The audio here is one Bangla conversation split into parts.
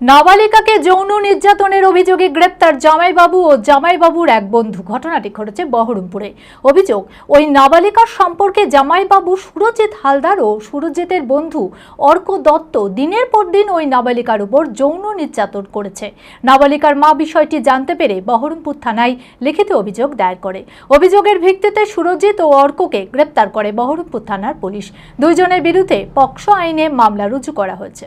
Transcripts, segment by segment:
নাবালিকাকে যৌন নির্যাতনের অভিযোগে গ্রেপ্তার জামাইবাবু ও জামাইবাবুর এক বন্ধু। ঘটনাটি ঘটেছে বহরমপুরে। অভিযোগ, ওই নাবালিকার সম্পর্কে জামাইবাবু সুরজিৎ হালদার ও সুরজিতের বন্ধু অর্ক দত্ত দিনের পর দিন ওই নাবালিকার উপর যৌন নির্যাতন করেছে। নাবালিকার মা বিষয়টি জানতে পেরে বহরমপুর থানায় লিখিত অভিযোগ দায়ের করে। অভিযোগের ভিত্তিতে সুরজিৎ ও অর্ককে গ্রেপ্তার করে বহরমপুর থানার পুলিশ। দুইজনের বিরুদ্ধে পক্সো আইনে মামলা রুজু করা হয়েছে।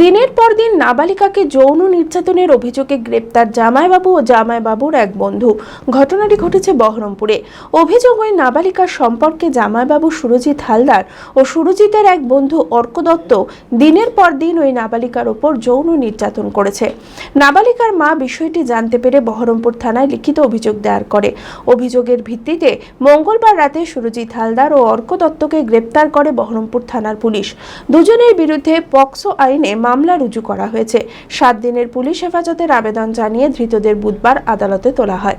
দিনের পর দিন নাবালিকাকে যৌন নির্যাতনের অভিযোগে গ্রেপ্তার জামাইবাবু ও জামাইবাবুর এক বন্ধু। ঘটনাটি ঘটেছে বহরমপুরে। অভিযোগ ওই নাবালিকার সম্পর্কে জামাইবাবু সুরজিৎ হালদার ও সুরজিতের এক বন্ধু অর্ক দত্ত দিনের পর দিন ওই নাবালিকার ওপর যৌন নির্যাতন করেছে। নাবালিকার মা বিষয়টি জানতে পেরে বহরমপুর থানায় লিখিত অভিযোগ দায়ের করে। অভিযোগের ভিত্তিতে মঙ্গলবার রাতে সুরজিৎ হালদার ও অর্ক দত্তকে গ্রেপ্তার করে বহরমপুর থানার পুলিশ। দুজনের বিরুদ্ধে পক্সো আইনে মামলা রুজু করা হয়েছে। সাত দিনের পুলিশ হেফাজতের আবেদন জানিয়ে ধৃতদের বুধবার আদালতে তোলা হয়।